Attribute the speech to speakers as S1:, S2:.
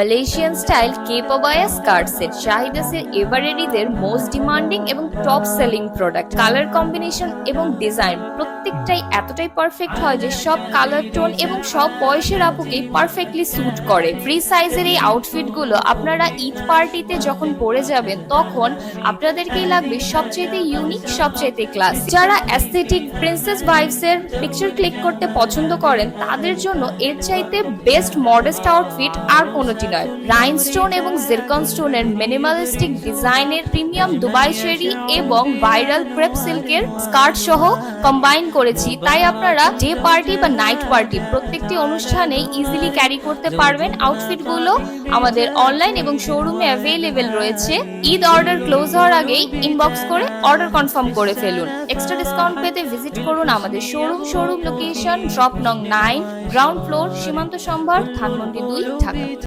S1: Malaysian style কেপাবায়া skirt set শাহিদাসের এভারেডিদের মোস্ট ডিমান্ডিং এবং top selling product colour combination এবং ডিজাইন প্রত্যেকটাই এতটাই পারফেক্ট হয় যে সব কালার টোন এবং সব বয়সের আপুকেই পারফেক্টলি স্যুট করে। ফ্রি সাইজের এই আউটফিটগুলো আপনারা ঈদ পার্টিতে যখন পরে যাবেন, তখন আপনাদেরকেই লাগবে সবচেয়ে ইউনিক সবচেয়ে ক্লাস যারা অ্যাস্থেটিক প্রিন্সেস ভাইবস এর পিকচার ক্লিক করতে পছন্দ করেন, তাদের জন্য এর চাইতে বেস্ট মডেস্ট আউটফিট আর কোনোটি নয় রাইনস্টোন এবং জিরকন স্টোনের মিনিমালিস্টিক ডিজাইনের প্রিমিয়াম দুবাই শেরি এবং ভাইরাল ক্রেপ সিল্কের স্কার্ট সহ কম্বাইন করেছি তাই আপনারা ডে পার্টি বা নাইট পার্টি প্রত্যেকটি অনুষ্ঠানে ইজিলি ক্যারি করতে পারবেন আউটফিটগুলো আমাদের অনলাইন এবং শোরুমে অ্যাভেলেবেল রয়েছে ঈদ অর্ডার ক্লোজ হওয়ার আগেই ইনবক্স করে অর্ডার কনফার্ম করে ফেলুন এক্সট্রা ডিসকাউন্ট পেতে ভিজিট করুন আমাদের শোরুম শোরুম লোকেশন ড্রপ নং nine ground floor Shimanto Shambhar Dhanmondi দুই ঢাকা